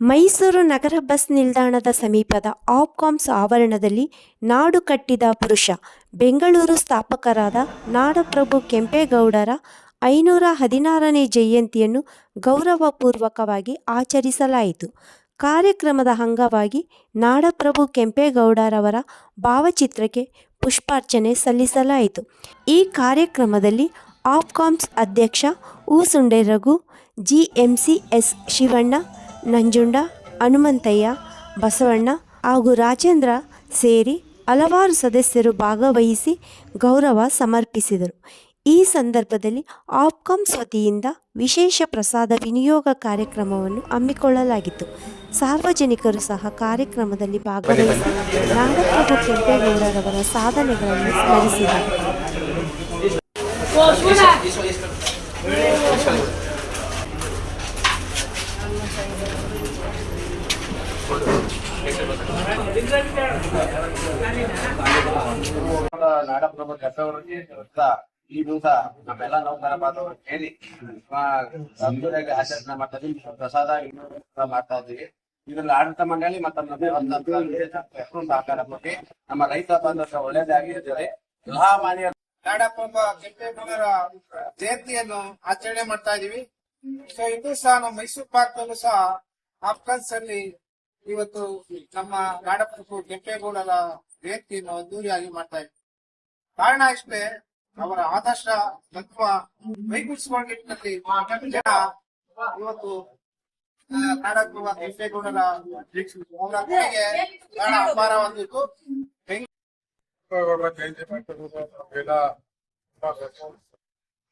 ಮೈಸೂರು ನಗರ bus ನಿಲ್ದಾಣದ ಸಮೀಪದ ಆಪ್ಕಾಮ್ಸ್ ಆವರಣದಲ್ಲಿ ನಾಡು ಕಟ್ಟಿದ ಪುರುಷ, ಬೆಂಗಳೂರು ಸ್ಥಾಪಕರಾದ ನಾಡಪ್ರಭು ಕೆಂಪೇಗೌಡರ ಐನೂರ ಹದಿನಾರನೇ ಜಯಂತಿಯನ್ನು ಗೌರವಪೂರ್ವಕವಾಗಿ ಆಚರಿಸಲಾಯಿತು. ಕಾರ್ಯಕ್ರಮದ ಅಂಗವಾಗಿ ನಾಡಪ್ರಭು ಕೆಂಪೇಗೌಡರವರ ಭಾವಚಿತ್ರಕ್ಕೆ ಪುಷ್ಪಾರ್ಚನೆ ಸಲ್ಲಿಸಲಾಯಿತು. ಈ ಕಾರ್ಯಕ್ರಮದಲ್ಲಿ ಆಪ್ಕಾಮ್ಸ್ ಅಧ್ಯಕ್ಷ ಊಸುಂಡೆ ರಘು, ಜಿಎಂಸಿ ಎಸ್ ಶಿವಣ್ಣ ನಂಜುಂಡ, ಹನುಮಂತಯ್ಯ, ಬಸವಣ್ಣ ಹಾಗೂ ರಾಜೇಂದ್ರ ಸೇರಿ ಹಲವಾರು ಸದಸ್ಯರು ಭಾಗವಹಿಸಿ ಗೌರವ ಸಮರ್ಪಿಸಿದರು. ಈ ಸಂದರ್ಭದಲ್ಲಿ ಆಪ್ಕಾಮ್ಸ್ ವತಿಯಿಂದ ವಿಶೇಷ ಪ್ರಸಾದ ವಿನಿಯೋಗ ಕಾರ್ಯಕ್ರಮವನ್ನು ಹಮ್ಮಿಕೊಳ್ಳಲಾಗಿತ್ತು. ಸಾರ್ವಜನಿಕರು ಸಹ ಕಾರ್ಯಕ್ರಮದಲ್ಲಿ ಭಾಗವಹಿಸಿ ನಾಗಪ್ಪ ಕೆಂಪೇಗೌಡರವರ ಸಾಧನೆಗಳನ್ನು ಸ್ಮರಿಸಿದರು. ಕಸವರಿಗೆ ಈ ದಿವಸ ನಮ್ಮೆಲ್ಲ ನೌಕರ ಬಾಂಧವರು ಆ, ಅದ್ದೂರಿಯಾಗಿ ಆಚರಣೆ ಮಾಡ್ತಾ ಇದ್ದೀವಿ. ಪ್ರಸಾದ ಮಾಡ್ತಾ ಇದ್ದೀವಿ ಇದ್ರಲ್ಲಿ ಆಡಳಿತ ಮಂಡಳಿ ಮತ್ತು ನಮ್ಮ ಸಹಕಾರ ಕೊಟ್ಟು ನಮ್ಮ ರೈತ ಬಂದಷ್ಟ ಒಳ್ಳೇದಾಗಿ ಎಲ್ಲಾ ಮಾನ್ಯ ನಾಡಪ್ರಭ ಕೆಂಪೇಗೌಡರ ಜಯಂತಿಯನ್ನು ಆಚರಣೆ ಮಾಡ್ತಾ ಇದೀವಿ ಸೊ ಇದು ಸಹ ನಮ್ಮ ಮೈಸೂರು ಪಾರ್ಕ್ ಅಲ್ಲೂ ಸಹ ಆಫ್ಕನ್ಸ್ ಅಲ್ಲಿ ಇವತ್ತು ನಮ್ಮ ನಾಡಪ್ರಭು ಕೆಂಪೇಗೌಡರ ಜಯಂತಿಯನ್ನು ಅದ್ದೂರಿಯಾಗಿ ಮಾಡ್ತಾ ಇದ್ವಿ ಕಾರಣ ಇಷ್ಟೇ, ಅವರ ಆದರ್ಶ ತತ್ವ ಮೈಗೂಡಿಸಿಕೊಂಡಿಟ್ಟಿನಲ್ಲಿ ಜನ ಇವತ್ತು ನಾಡಪ್ರಭು ಕೆಂಪೇಗೌಡರ ಅವರ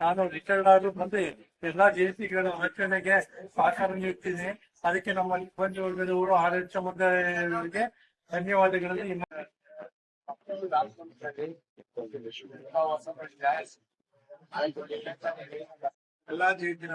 ನಾನು ರಿಟೈರ್ಡ್ ಆದ್ರೂ ಬಂದು ಎಲ್ಲಾ ಜಯಂತಿಗಳ ರಚನೆಗೆ ಸಹಕಾರ ನೀಡ್ತೀನಿ. ಅದಕ್ಕೆ ನಮ್ಮ ಆಡಳಿತ ಮಂಡಳಿಯವರಿಗೆ ಧನ್ಯವಾದಗಳನ್ನು ಇನ್ನು ಎಲ್ಲಾ ಜಯಂತಿನ